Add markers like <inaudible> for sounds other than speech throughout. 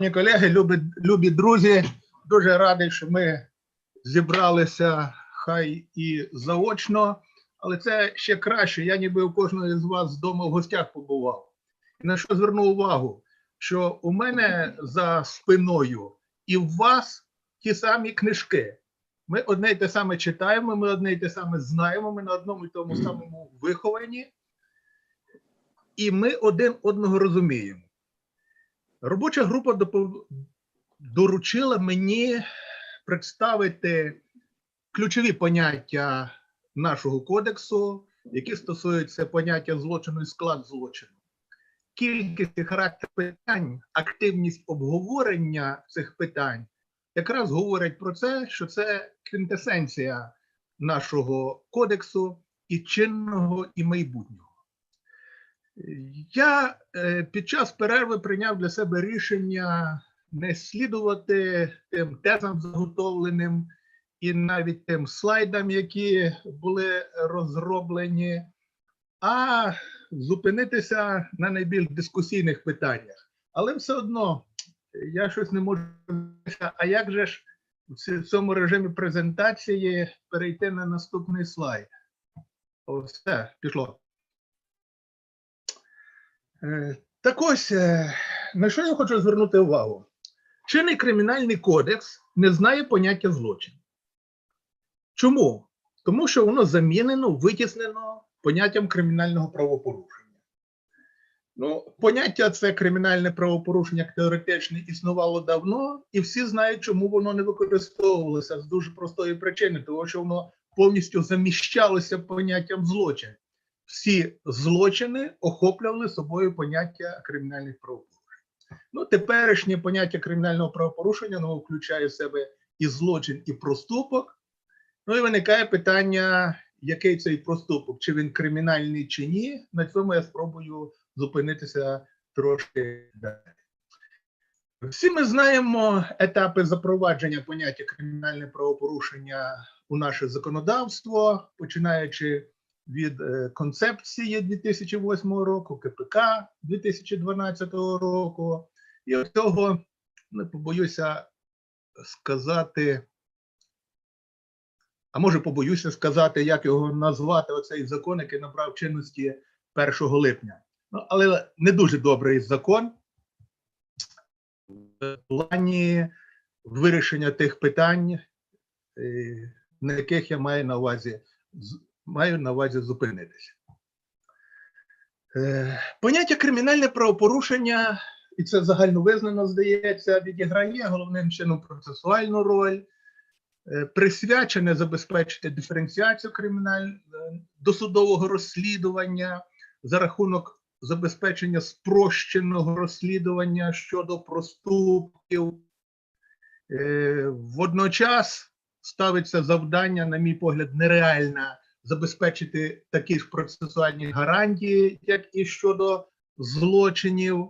Шановні колеги, любі, любі друзі, дуже радий, що ми зібралися хай і заочно, але це ще краще. Я ніби у кожного з вас вдома в гостях побував. І на що звернув увагу, що у мене за спиною і в вас ті самі книжки. Ми одне й те саме читаємо, ми одне й те саме знаємо, ми на одному і тому самому виховані, і ми один одного розуміємо. Робоча група доручила мені представити ключові поняття нашого кодексу, які стосуються поняття злочину і склад злочину. Кількість і характер питань, активність обговорення цих питань якраз говорять про це, що це квінтесенція нашого кодексу і чинного, і майбутнього. Я е, під час перерви прийняв для себе рішення не слідувати тим тезам заготовленим і навіть тим слайдам, які були розроблені, а зупинитися на найбільш дискусійних питаннях. Але все одно я щось не можу. А як же ж в цьому режимі презентації перейти на наступний слайд? Все, пішло. Е, Так ось, е, на що я хочу звернути увагу? Чинний кримінальний кодекс не знає поняття злочин. Чому? Тому що воно замінено, витіснено поняттям кримінального правопорушення. Ну, поняття це кримінальне правопорушення як теоретичне існувало давно, і всі знають, чому воно не використовувалося з дуже простої причини, тому що воно повністю заміщалося поняттям злочин всі злочини охоплювали собою поняття кримінальних правопорушень. Ну, теперішнє поняття кримінального правопорушення воно включає в себе і злочин, і проступок. Ну і виникає питання, який цей проступок, чи він кримінальний, чи ні. На цьому я спробую зупинитися трошки далі. Всі ми знаємо етапи запровадження поняття кримінальне правопорушення у наше законодавство, починаючи від е, концепції 2008 року, КПК 2012 року. І от цього не побоюся сказати, а може побоюся сказати, як його назвати, оцей закон, який набрав чинності 1 липня. Ну, але не дуже добрий закон в плані вирішення тих питань, е, на яких я маю на увазі маю на увазі зупинитися. Е, Поняття кримінальне правопорушення, і це загальновизнано, здається, відіграє головним чином процесуальну роль, е, присвячене забезпечити диференціацію криміналь... е, досудового розслідування за рахунок забезпечення спрощеного розслідування щодо проступків. Водночас ставиться завдання, на мій погляд, нереальне забезпечити такі ж процесуальні гарантії, як і щодо злочинів.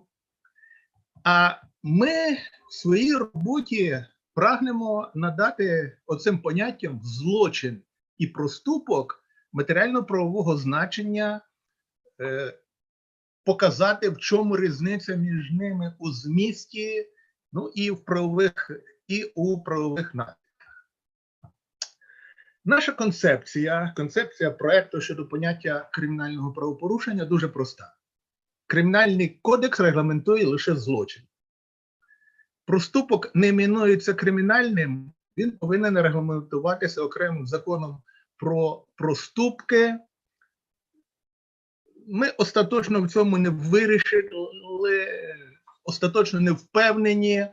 А ми в своїй роботі прагнемо надати оцим поняттям злочин і проступок матеріально-правового значення, е, показати, в чому різниця між ними у змісті, ну і в правових, і у правових наслідках. Наша концепція, концепція проекту щодо поняття кримінального правопорушення дуже проста. Кримінальний кодекс регламентує лише злочин. Проступок не іменується кримінальним, він повинен регламентуватися окремим законом про проступки. Ми остаточно в цьому не вирішили, остаточно не впевнені,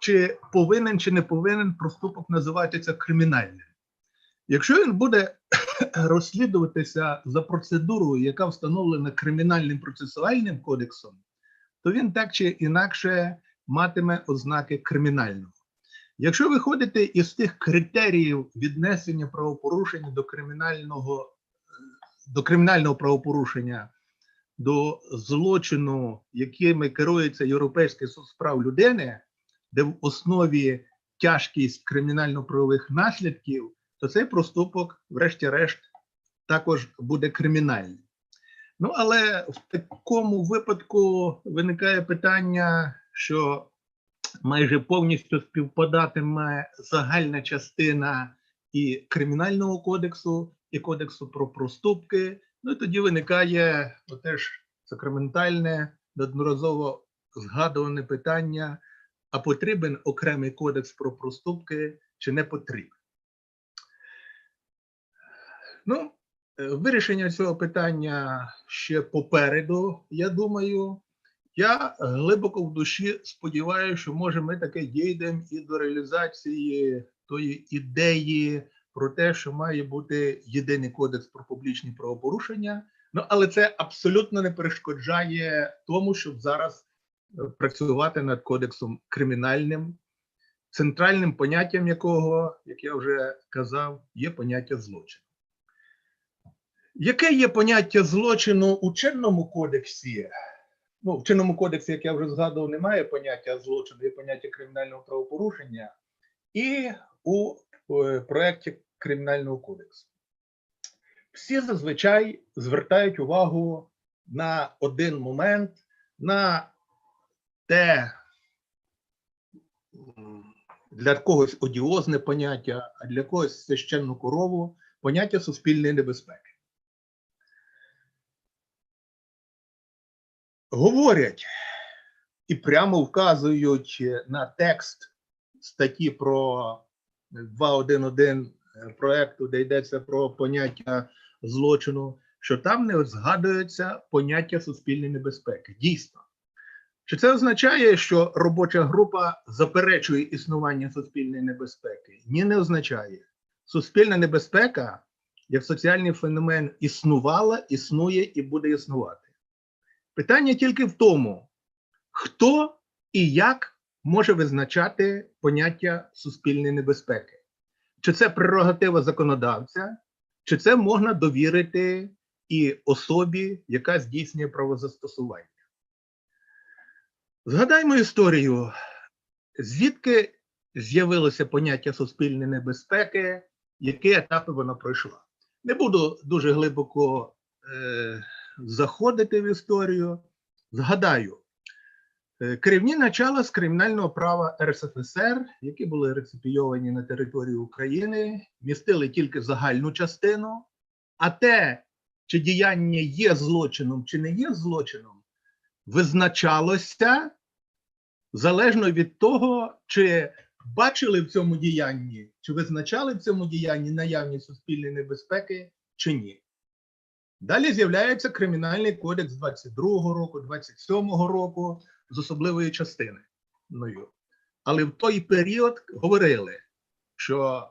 чи повинен чи не повинен проступок називатися кримінальним. Якщо він буде <coughs> розслідуватися за процедурою, яка встановлена кримінальним процесуальним кодексом, то він так чи інакше матиме ознаки кримінального. Якщо виходити із тих критеріїв віднесення правопорушення до кримінального, е, до кримінального правопорушення, до злочину, якими керується Європейський суд з прав людини, де в основі тяжкість кримінально-правових наслідків, то цей проступок, врешті-решт, також буде кримінальним. Ну, але в такому випадку виникає питання, що майже повністю співпадатиме загальна частина і Кримінального кодексу, і Кодексу про проступки. Ну і тоді виникає теж сакраментальне, неодноразово згадуване питання: а потрібен окремий кодекс про проступки чи не потрібен? Ну, е, вирішення цього питання ще попереду, я думаю. Я глибоко в душі сподіваюся, що може ми таки дійдемо і до реалізації тої ідеї про те, що має бути єдиний кодекс про публічні правопорушення. Ну але це абсолютно не перешкоджає тому, щоб зараз е, працювати над кодексом кримінальним, центральним поняттям якого, як я вже казав, є поняття злочину. Яке є поняття злочину у чинному кодексі? Ну, в чинному кодексі, як я вже згадував, немає поняття злочину, є поняття кримінального правопорушення, і у е, проєкті Кримінального кодексу. Всі зазвичай звертають увагу на один момент, на те, для когось одіозне поняття, а для когось священну корову поняття суспільної небезпеки. Говорять і прямо вказують на текст статті про 2.1.1 проекту, де йдеться про поняття злочину, що там не згадується поняття суспільної небезпеки. Дійсно. Чи це означає, що робоча група заперечує існування суспільної небезпеки? Ні, не означає. Суспільна небезпека як соціальний феномен існувала, існує і буде існувати. Питання тільки в тому, хто і як може визначати поняття суспільної небезпеки. Чи це прерогатива законодавця, чи це можна довірити і особі, яка здійснює правозастосування. Згадаймо історію, звідки з'явилося поняття суспільної небезпеки, які етапи вона пройшла. Не буду дуже глибоко. Е заходити в історію. Згадаю, е, керівні начала з кримінального права РСФСР, які були реципійовані на території України, містили тільки загальну частину, а те, чи діяння є злочином, чи не є злочином, визначалося залежно від того, чи бачили в цьому діянні, чи визначали в цьому діянні наявність суспільної небезпеки, чи ні. Далі з'являється Кримінальний кодекс 22-го року, 27-го року з особливою частиною. Але в той період говорили, що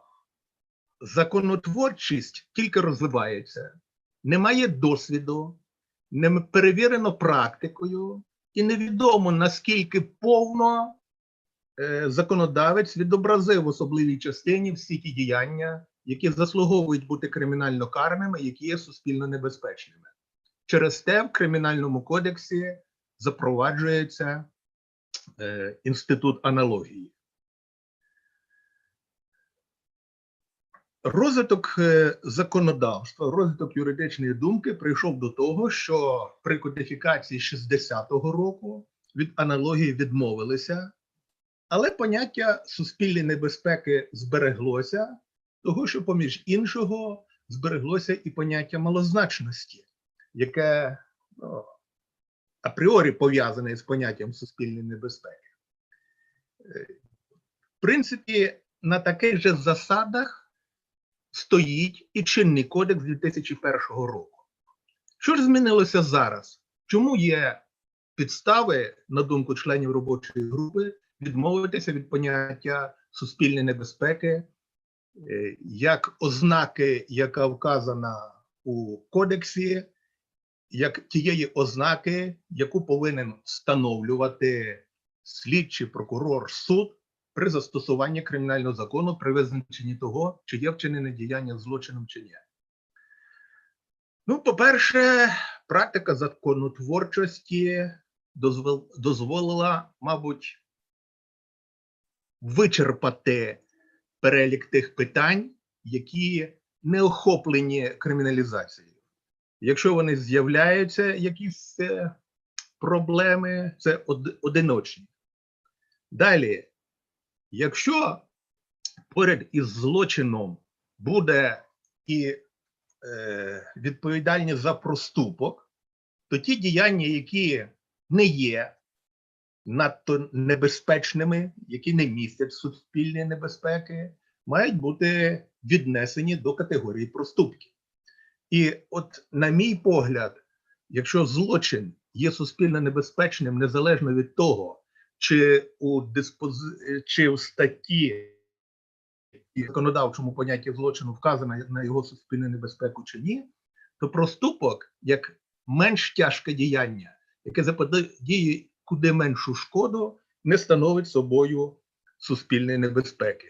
законотворчість тільки розвивається, немає досвіду, не перевірено практикою, і невідомо наскільки повно е, законодавець відобразив в особливій частині всі ті діяння, які заслуговують бути кримінально карними, які є суспільно небезпечними. Через те в кримінальному кодексі запроваджується е, інститут аналогії. Розвиток е, законодавства, розвиток юридичної думки прийшов до того, що при кодифікації 60-го року від аналогії відмовилися, але поняття суспільної небезпеки збереглося того, що, поміж іншого, збереглося і поняття малозначності, яке ну, апріорі пов'язане з поняттям суспільної небезпеки. Е, в принципі, на таких же засадах стоїть і чинний кодекс 2001 року. Що ж змінилося зараз? Чому є підстави, на думку членів робочої групи, відмовитися від поняття суспільної небезпеки як ознаки, яка вказана у кодексі, як тієї ознаки, яку повинен встановлювати слідчий прокурор суд при застосуванні кримінального закону при визначенні того, чи є вчинене діяння злочином чи ні. Ну, по-перше, практика законотворчості дозволила, мабуть, вичерпати перелік тих питань, які не охоплені криміналізацією. Якщо вони з'являються, якісь е, проблеми, це одиночні. Далі, якщо поряд із злочином буде і е, відповідальність за проступок, то ті діяння, які не є надто небезпечними, які не містять суспільної небезпеки, мають бути віднесені до категорії проступків. І от, на мій погляд, якщо злочин є суспільно небезпечним, незалежно від того, чи у диспози... чи в статті і законодавчому понятті злочину вказано на його суспільну небезпеку чи ні, то проступок як менш тяжке діяння, яке заподіє куди меншу шкоду, не становить собою суспільної небезпеки.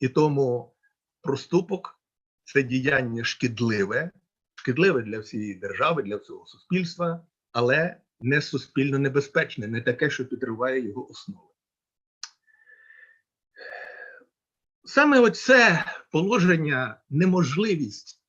І тому проступок це діяння шкідливе, шкідливе для всієї держави, для всього суспільства, але не суспільно небезпечне, не таке, що підриває його основи. Саме оце положення, неможливість,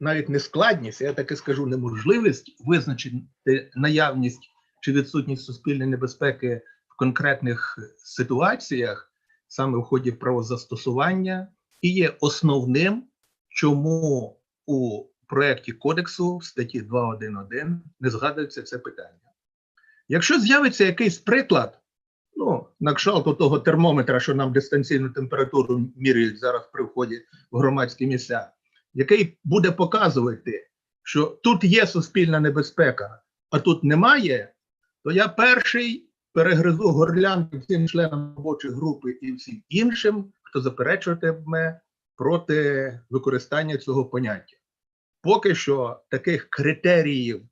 навіть не складність, я таки скажу, неможливість визначити наявність чи відсутність суспільної небезпеки в конкретних ситуаціях, саме в ході правозастосування, і є основним, чому у проєкті кодексу в статті 2.1.1 не згадується це питання. Якщо з'явиться якийсь приклад, ну, на кшталт того термометра, що нам дистанційну температуру міряють зараз при вході в громадські місця, який буде показувати, що тут є суспільна небезпека, а тут немає, то я перший перегризу горлянки всім членам робочої групи і всім іншим, хто заперечуватиме проти використання цього поняття. Поки що таких критеріїв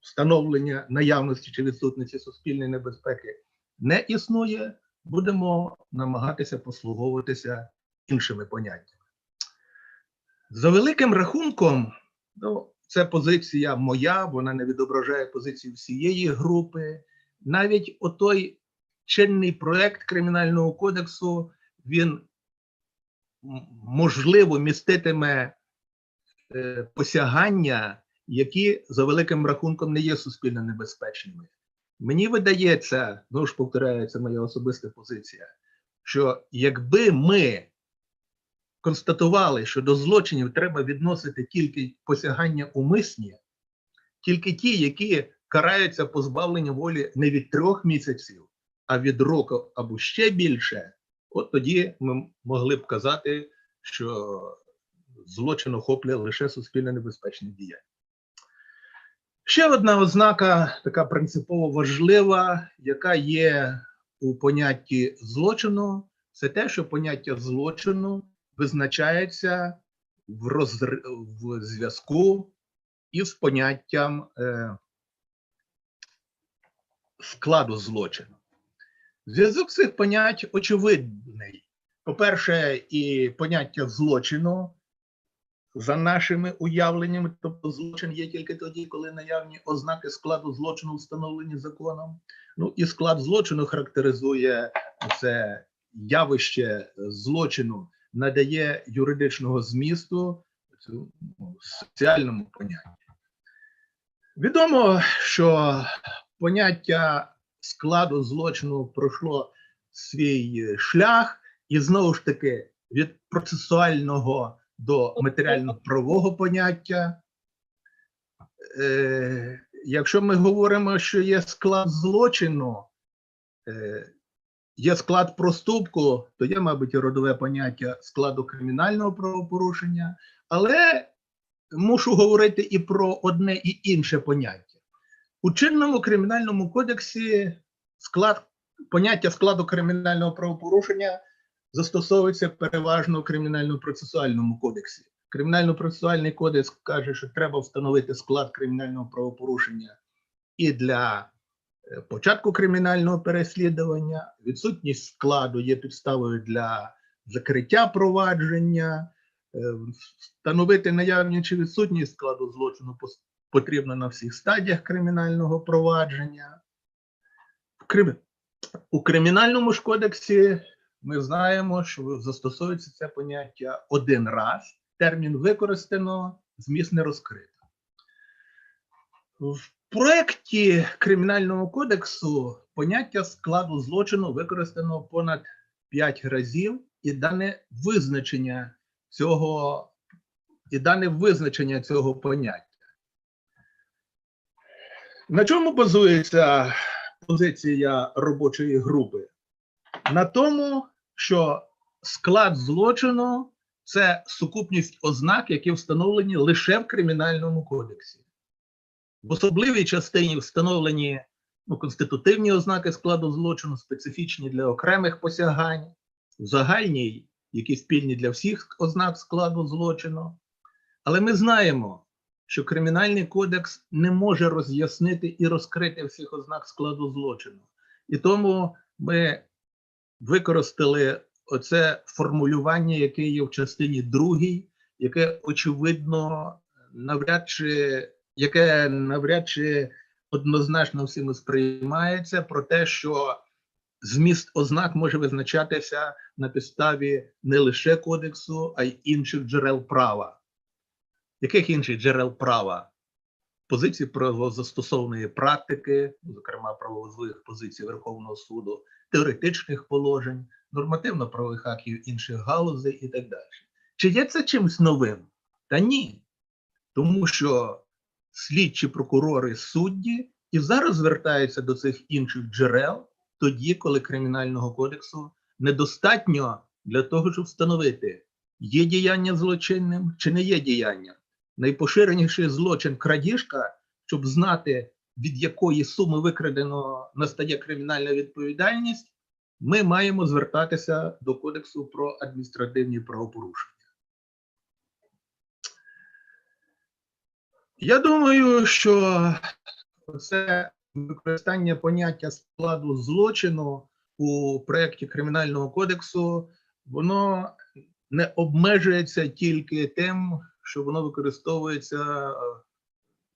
встановлення наявності чи відсутності суспільної небезпеки не існує, будемо намагатися послуговуватися іншими поняттями. За великим рахунком, ну, це позиція моя, вона не відображає позицію всієї групи. Навіть отой чинний проект Кримінального кодексу, він можливо міститиме е, посягання, які за великим рахунком не є суспільно небезпечними. Мені видається, знову ж повторяється моя особиста позиція, що якби ми констатували, що до злочинів треба відносити тільки посягання умисні, тільки ті, які караються позбавлення волі не від трьох місяців, а від року або ще більше, от тоді ми могли б казати, що злочин охоплює лише суспільно небезпечні діяння. Ще одна ознака, така принципово важлива, яка є у понятті злочину, це те, що поняття злочину визначається в, розр... в зв'язку із поняттям е... складу злочину. Зв'язок цих понять очевидний. По-перше, і поняття злочину за нашими уявленнями, тобто злочин є тільки тоді, коли наявні ознаки складу злочину встановлені законом. Ну і склад злочину характеризує це явище злочину, надає юридичного змісту цьому соціальному понятті. Відомо, що поняття складу злочину пройшло свій шлях, і знову ж таки від процесуального до матеріально-правового поняття. Е, Якщо ми говоримо, що є склад злочину, е, є склад проступку, то є, мабуть, родове поняття складу кримінального правопорушення, але мушу говорити і про одне і інше поняття. У чинному кримінальному кодексі склад, поняття складу кримінального правопорушення застосовується переважно у кримінально-процесуальному кодексі. Кримінально-процесуальний кодекс каже, що треба встановити склад кримінального правопорушення і для початку кримінального переслідування. Відсутність складу є підставою для закриття провадження, е, встановити наявність чи відсутність складу злочину потрібно на всіх стадіях кримінального провадження. У кримінальному ж кодексі ми знаємо, що застосовується це поняття один раз. Термін використано, зміст не розкрито. В проєкті Кримінального кодексу поняття складу злочину використано понад 5 разів, і дане визначення цього, і дане визначення цього поняття. На чому базується позиція робочої групи? На тому, що склад злочину це сукупність ознак, які встановлені лише в кримінальному кодексі. В особливій частині встановлені ну, конститутивні ознаки складу злочину, специфічні для окремих посягань, в загальній, які спільні для всіх ознак складу злочину. Але ми знаємо, що Кримінальний кодекс не може роз'яснити і розкрити всіх ознак складу злочину. І тому ми використали оце формулювання, яке є в частині другій, яке очевидно навряд чи яке навряд чи однозначно всіми сприймається про те, що зміст ознак може визначатися на підставі не лише кодексу, а й інших джерел права. Яких інших джерел права? Позиції правозастосовної практики, зокрема правових позицій Верховного суду, теоретичних положень, нормативно-правових актів інших галузей і так далі. Чи є це чимось новим? Та ні. Тому що слідчі прокурори судді і зараз звертаються до цих інших джерел, тоді, коли Кримінального кодексу недостатньо для того, щоб встановити, є діяння злочинним чи не є діянням. Найпоширеніший злочин крадіжка, щоб знати, від якої суми викрадено настає кримінальна відповідальність, ми маємо звертатися до Кодексу про адміністративні правопорушення. Я думаю, що це використання поняття складу злочину у проєкті Кримінального кодексу, воно не обмежується тільки тим, що воно використовується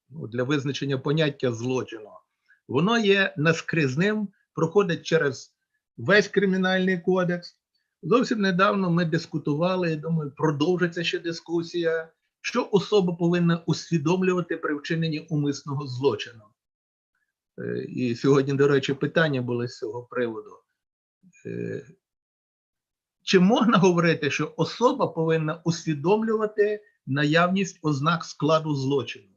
ну, для визначення поняття злочину. Воно є наскрізним, проходить через весь кримінальний кодекс. Зовсім недавно ми дискутували, я думаю, продовжиться ще дискусія, що особа повинна усвідомлювати при вчиненні умисного злочину. Е, І сьогодні, до речі, питання були з цього приводу. Е, Чи можна говорити, що особа повинна усвідомлювати наявність ознак складу злочину?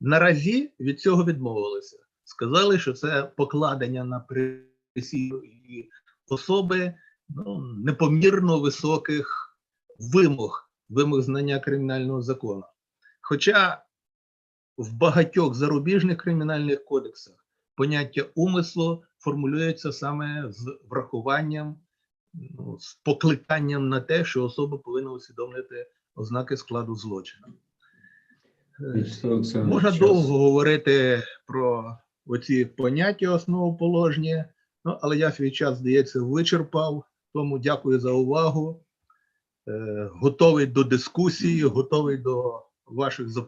Наразі від цього відмовилися. Сказали, що це покладення на присію і особи ну, непомірно високих вимог, вимог знання кримінального закону. Хоча в багатьох зарубіжних кримінальних кодексах поняття умислу формулюється саме з врахуванням, ну, з покликанням на те, що особа повинна усвідомлювати ознаки складу злочину. Е, Можна довго говорити про оці поняття основоположні, ну, але я свій час, здається, вичерпав. Тому дякую за увагу. Е, готовий до дискусії, готовий до ваших запитань.